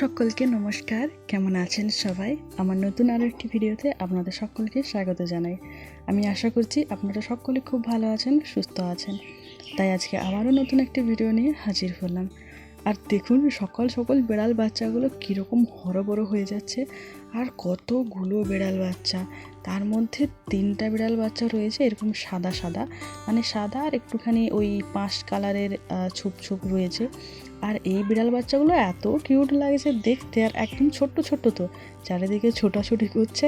সকলকে নমস্কার। কেমন আছেন সবাই? আমার নতুন আরও একটি ভিডিওতে আপনাদের সকলকে স্বাগত জানাই। আমি আশা করছি আপনারা সকলে খুব ভালো আছেন, সুস্থ আছেন। তাই আজকে আবারও নতুন একটি ভিডিও নিয়ে হাজির হলাম। আর দেখুন, সকল সকল বেড়াল বাচ্চাগুলো কীরকম হরবড় হয়ে যাচ্ছে। আর কতগুলো বেড়াল বাচ্চা। তার মধ্যে তিনটা বিড়াল বাচ্চা রয়েছে, এরকম সাদা সাদা। মানে সাদা আর একটুখানি ওই পাঁচ কালারের ছুপ ছুপ রয়েছে। আর এই বিড়াল বাচ্চাগুলো এত কিউট লাগছে দেখতে আর একদম ছোট্ট ছোট্ট তো। চারিদিকে ছোটাছুটি করছে,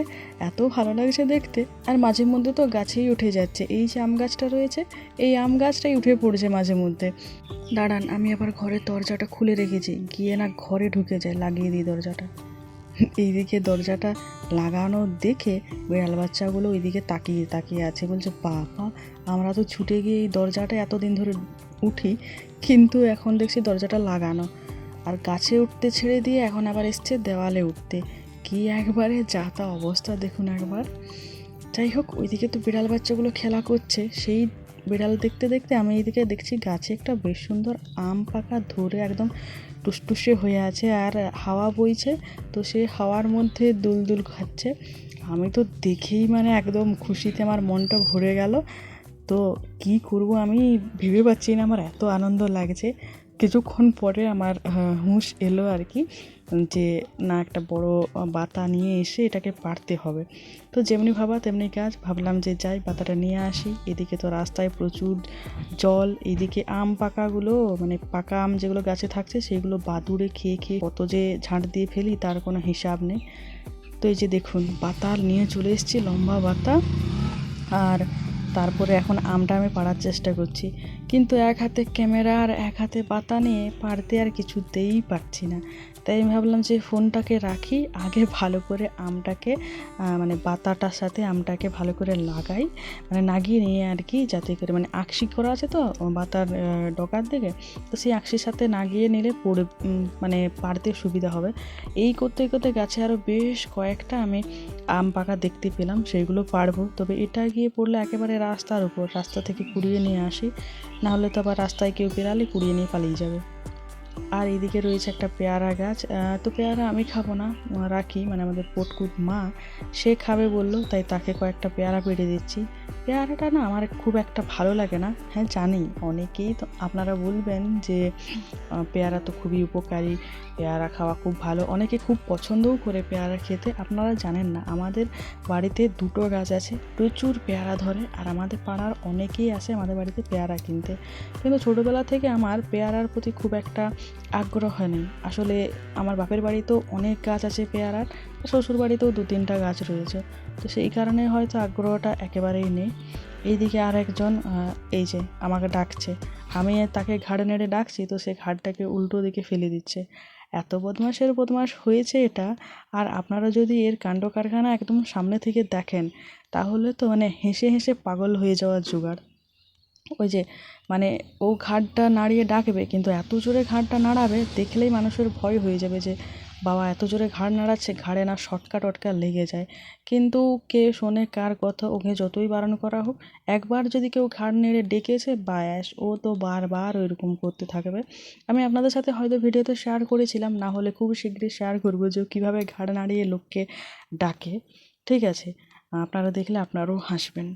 এত ভালো লাগছে দেখতে। আর মাঝে মধ্যে তো গাছেই উঠে যাচ্ছে। এই যে আম গাছটা রয়েছে, এই আম গাছটাই উঠে পড়ছে মাঝে মধ্যে। দাঁড়ান, আমি আবার ঘরের দরজাটা খুলে রেখেছি। গিয়ে না ঘরে ঢুকে যায়, লাগিয়ে দিই দরজাটা। এইদিকে দরজাটা লাগানো দেখে বিড়াল বাচ্চাগুলো ওইদিকে তাকিয়ে তাকিয়ে আছে। বলছে, বাবা, আমরা তো ছুটে গিয়ে এই দরজাটা এতদিন ধরে উঠি, কিন্তু এখন দেখছি দরজাটা লাগানো। আর গাছে উঠতে ছেড়ে দিয়ে এখন আবার এসছে দেওয়ালে উঠতে। কি একবারে যা তা অবস্থা, দেখুন একবার। যাই হোক, ওইদিকে তো বিড়াল বাচ্চাগুলো খেলা করছে, সেই বিড়াল দেখতে দেখতে আমি এইদিকে দেখছি গাছে একটা বেশ সুন্দর আম পাকা ধরে একদম টুসটুসে হয়ে আছে আর হাওয়া বইছে, তো সেই হাওয়ার মধ্যে দুল দুল খাচ্ছে। আমি তো দেখেই মানে একদম খুশিতে আমার মনটা ভরে গেল। তো কি করব আমি ভেবে পাচ্ছি না, আমার এত আনন্দ লাগছে। কিছুক্ষণ পরে আমার হুঁশ এলো আর কি, যে না, একটা বড় বাতা নিয়ে এসে এটাকে পারতে হবে। তো যেমনি ভাবা তেমনি কাজ, ভাবলাম যে যাই, বাতাটা নিয়ে আসি। এদিকে তো রাস্তায় প্রচুর জল, এদিকে আম পাকাগুলো মানে পাকা আম যেগুলো গাছে থাকছে, সেগুলো বাদুড়ে খেয়ে খেয়ে কত যে ঝাঁট দিয়ে ফেলি, তার কোনো হিসাব নেই। তো এই যে দেখুন বাতা নিয়ে চলে এসেছি, লম্বা বাতা। আর তারপরে এখন আমটা আমি পাড়ার চেষ্টা করছি। কিন্তু এক হাতে ক্যামেরা আর এক হাতে পাতা নিয়ে পারতে আর কিছুতেই পারছি না। তাই আমি ভাবলাম যে ফোনটাকে রাখি, আগে ভালো করে আমটাকে মানে বাতাটার সাথে আমটাকে ভালো করে লাগাই মানে লাগিয়ে নিয়ে আর কি যাতে করে মানে আকশি করা আছে তো বাতার ডকার দিকে, তো সেই আকশির সাথে নাগিয়ে নিলে পড়ে মানে পারতে সুবিধা হবে। এই করতে করতে গাছে আরও বেশ কয়েকটা আমি আম পাকা দেখতে পেলাম সেইগুলো পারব, তবে এটা গিয়ে পড়লে একেবারে রাস্তার উপর, রাস্তা থেকে কুড়িয়ে নিয়ে আসি, নাহলে তো আবার রাস্তায় কেউ বেরালে কুড়িয়ে নিয়ে পালিয়ে যাবে। আর এদিকে রয়েছে একটা পেয়ারা গাছ। তো পেয়ারা আমি খাব না রাখি। মানে আমাদের পটকুট মা, সে খাবে বলল, তাই তাকে কয়েকটা পেয়ারা পেড়ে দিচ্ছি। পেয়ারাটা না আমার খুব একটা ভালো লাগে না। হ্যাঁ জানি অনেকেই তো আপনারা বলবেন যে পেয়ারা তো খুবই উপকারী, পেয়ারা খাওয়া খুব ভালো। অনেকে খুব পছন্দও করে পেয়ারা খেতে, আপনারা জানেন না। আমাদের বাড়িতে দুটো গাছ আছে, প্রচুর পেয়ারা ধরে, আর আমাদের পাড়ার অনেকেই আসে আমাদের বাড়িতে পেয়ারা কিনতে। কিন্তু ছোটোবেলা থেকে আমার পেয়ারার প্রতি খুব একটা আগ্রহ নেই। আসলে আমার বাপের বাড়িতেও অনেক গাছ আছে পেয়ারার শ্বশুর বাড়িতেও দু তিনটা গাছ রয়েছে। তো সেই কারণে হয়তো আগ্রহটা একেবারেই নেই। এইদিকে আর একজন এই যে আমাকে ডাকছে। আমি তাকে ঘাড় নেড়ে ডাকছি, তো সে ঘাড়টাকে উল্টো দিকে ফেলে দিচ্ছে। এত বদমাশের বদমাশ হয়েছে এটা? আর আপনারা যদি এর কাণ্ড কারখানা একদম সামনে থেকে দেখেন, তাহলে তো মানে হেসে হেসে পাগল হয়ে যাওয়ার জোগাড়। ওই যে মানে ও ঘাটটা নাড়িয়ে ডাকবে, কিন্তু এত জোরে ঘাড়টা নাড়াবে, দেখলেই মানুষের ভয় হয়ে যাবে যে, বাবা এত জোরে ঘাড় নাড়াচ্ছে, ঘাড়ে না শটকা টটকা লেগে যায়। কিন্তু কে শোনে, কার কথা, ওকে যতই বারণ করা হোক, একবার যদি কেউ ঘাড় নেড়ে ডেকেছে, বায়াস, ও তো বারবার ওইরকম করতে থাকবে। আমি আপনাদের সাথে হয়তো ভিডিওতে শেয়ার করেছিলাম, না হলে খুব শীঘ্রই শেয়ার করব যে কীভাবে ঘাড় নাড়িয়ে লোককে ডাকে। ঠিক আছে, আপনারা দেখলে আপনারাও হাসবেন।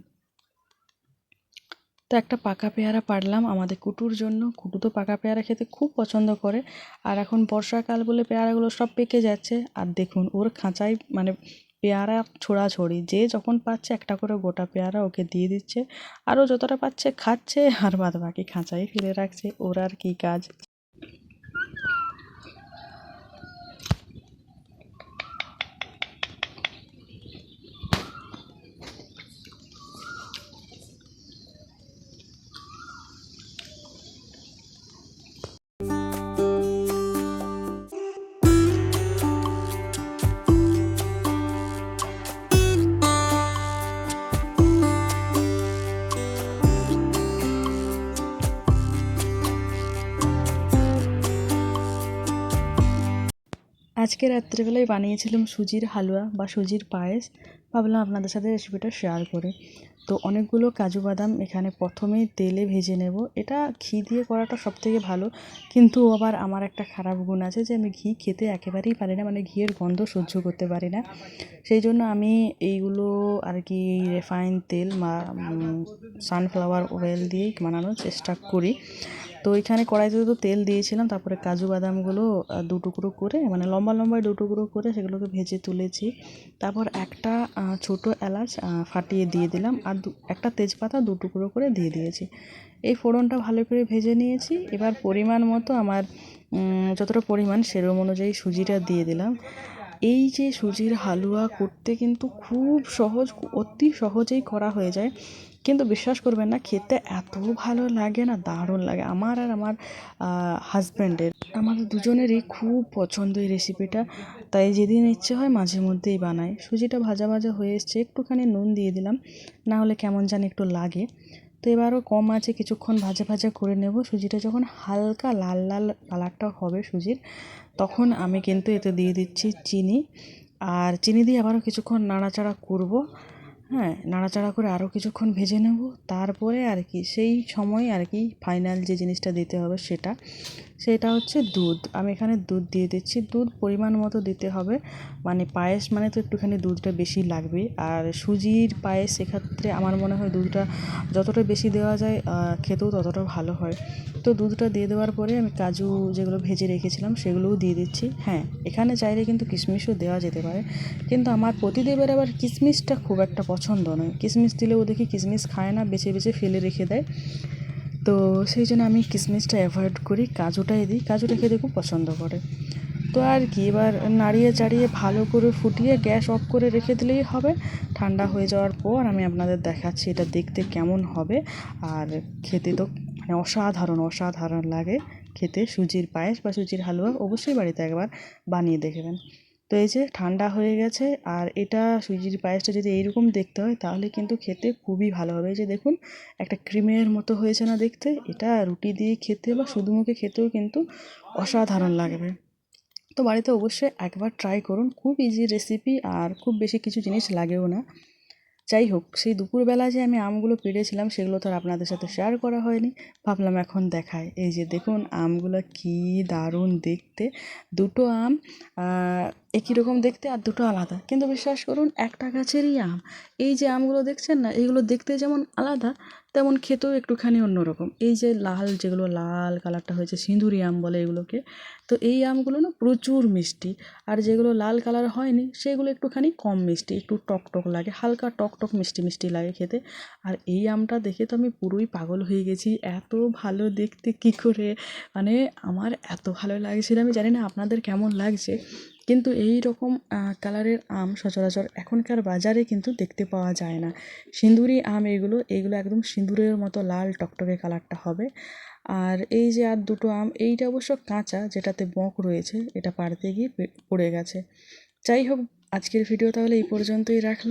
তো একটা পাকা পেয়ারা পারলাম আমাদের কুটুর জন্য। কুটু তো পাকা পেয়ারা খেতে খুব পছন্দ করে। আর এখন বর্ষাকাল বলে পেয়ারাগুলো সব পেকে যাচ্ছে। আর দেখুন, ওর খাঁচায় মানে পেয়ারা ছোড়াছড়ি। যে যখন পাচ্ছে একটা করে গোটা পেয়ারা ওকে দিয়ে দিচ্ছে। আরও যতটা পাচ্ছে খাচ্ছে, আর বাদ বাকি খাঁচাই ফেলে রাখছে। ওর আর কী কাজ। আজকে রাত্রেবেলায় বানিয়েছিলাম সুজির হালুয়া বা সুজির পায়েস। ভাবলাম আপনাদের সাথে রেসিপিটা শেয়ার করে। তো অনেকগুলো কাজু বাদাম এখানে প্রথমেই তেলে ভেজে নেব। এটা ঘি দিয়ে করাটা সব থেকে ভালো। কিন্তু আবার আমার একটা খারাপ গুণ আছে যে আমি ঘি খেতে একেবারেই পারি না মানে ঘিয়ের গন্ধ সহ্য করতে পারি না। সেই জন্য আমি এইগুলো আর কি রিফাইন তেল বা সানফ্লাওয়ার অয়েল দিয়েই বানানোর চেষ্টা করি। তো এখানে কড়াইতে তো তেল দিয়েছিলাম, তারপরে কাজু বাদামগুলো দু টুকরো করে মানে লম্বা লম্বা দু টুকরো করে সেগুলোকে ভেজে তুলেছি। তারপর একটা ছোটো এলাচ ফাটিয়ে দিয়ে দিলাম, আর দু, একটা তেজপাতা দু টুকরো করে দিয়ে দিয়েছি। এই ফোড়নটা ভালো করে ভেজে নিয়েছি, এবার পরিমাণ মতো আমার যতটা পরিমাণ সেরকম অনুযায়ী সুজিটা দিয়ে দিলাম। এই যে সুজির হালুয়া করতে কিন্তু খুব সহজ, অতি সহজেই করা হয়ে যায়। কিন্তু বিশ্বাস করবেন না, খেতে এত ভালো লাগে না, দারুণ লাগে। আমার আর আমার হাজব্যান্ডের আমাদের দুজনেরই খুব পছন্দ এই রেসিপিটা তাই যেদিন ইচ্ছে হয় মাঝে মধ্যেই বানাই। সুজিটা ভাজা ভাজা হয়ে এসছে, একটুখানি নুন দিয়ে দিলাম। না হলে কেমন জানি একটু লাগে। তো এবারও কম আছে, কিছুক্ষণ ভাজা ভাজা করে নেব। সুজিটা যখন হালকা লাল লাল কালারটা হবে সুজির, তখন আমি কিন্তু এতে দিয়ে দিচ্ছি চিনি। আর চিনি দিয়ে আবারও কিছুক্ষণ নাড়াচাড়া করব। হ্যাঁ নাড়াচাড়া করে আরও কিছুক্ষণ ভেজে নেব। তারপরে আর কি, সেই সময় আর কি ফাইনাল যে জিনিসটা দিতে হবে সেটা সেটা হচ্ছে দুধ। আমি এখানে দুধ দিয়ে দিচ্ছি। দুধ পরিমাণ মতো দিতে হবে। মানে পায়েস মানে তো একটুখানি দুধটা বেশি লাগবে। আর সুজির পায়েস সেক্ষেত্রে আমার মনে হয় দুধটা যতটা বেশি দেওয়া যায় খেতেও ততটা ভালো হয়। তো দুধটা দিয়ে দেওয়ার পরে আমি কাজু যেগুলো ভেজে রেখেছিলাম সেগুলোও দিয়ে দিচ্ছি। হ্যাঁ এখানে চাইলে কিন্তু কিশমিশও দেওয়া যেতে পারে। কিন্তু আমার প্রতিদেবের আবার কিশমিশটা খুব একটা পছন্দ নয়। কিশমিশ দিলেও দেখি কিশমিশ খায় না, বেছে বেছে ফেলে রেখে দেয়। তো সেই জন্য আমি কিশমিশটা অ্যাভয়েড করি, কাজুটাই দিই। কাজুটা খেতে খুব পছন্দ করে। তো আর কি, এবার নাড়িয়ে চাড়িয়ে ভালো করে ফুটিয়ে গ্যাস অফ করে রেখে দিলেই হবে। ঠান্ডা হয়ে যাওয়ার পর আমি আপনাদের দেখাচ্ছি এটা দেখতে কেমন হবে। আর খেতে তো মানে অসাধারণ অসাধারণ লাগে। খেতে সুজির পায়েস বা সুজির হালুয়া অবশ্যই বাড়িতে একবার বানিয়ে দেখবেন। এই যে ঠান্ডা হয়ে গেছে, আর এটা সুজির পায়েসটা যদি এইরকম দেখতে হয়, তাহলে কিন্তু খেতে খুবই ভালো হবে। এই যে দেখুন, একটা ক্রিমের মতো হয়েছে না দেখতে, এটা রুটি দিয়ে খেতে বা শুধু মুখে খেতেও কিন্তু অসাধারণ লাগবে। তো বাড়িতে অবশ্যই একবার ট্রাই করুন, খুব ইজি রেসিপি আর খুব বেশি কিছু জিনিস লাগেও না। যাই হোক, সেই দুপুরবেলা যে আমি আমগুলো পেড়েছিলাম, সেগুলো তো আর আপনাদের সাথে শেয়ার করা হয়নি। ভাবলাম এখন দেখায় এই যে দেখুন, আমগুলো কি দারুণ দেখতে। দুটো আম একই রকম দেখতে আর দুটো আলাদা। কিন্তু বিশ্বাস করুন, একটা গাছেরই আম। এই যে আমগুলো দেখছেন না এইগুলো দেখতে যেমন আলাদা তেমন খেতেও একটুখানি অন্যরকম। এই যে লাল, যেগুলো লাল কালারটা হয়েছে সিঁদুরি আম বলে এগুলোকে, তো এই আমগুলো না প্রচুর মিষ্টি। আর যেগুলো লাল কালার হয়নি, সেগুলো একটুখানি কম মিষ্টি, একটু টক টক লাগে, হালকা টক টক মিষ্টি মিষ্টি লাগে খেতে। আর এই আমটা দেখে তো আমি পুরোই পাগল হয়ে গেছি, এত ভালো দেখতে কী করে? মানে আমার এত ভালো লাগছিল, আমি জানি না আপনাদের কেমন লাগছে। কিন্তু এই রকম কালারের আম সচরাচর এখনকার বাজারে কিন্তু দেখতে পাওয়া যায় না। সিঁদুরি আম এগুলো এগুলো একদম সিঁদুরের মতো লাল টকটকে কালারটা হবে। আর এই যে আর দুটো আম, এইটা অবশ্য কাঁচা, যেটাতে বঁক রয়েছে, এটা পাড়তে গিয়ে পড়ে গেছে। যাই হোক, আজকের ভিডিও তাহলে এই পর্যন্তই রাখলাম।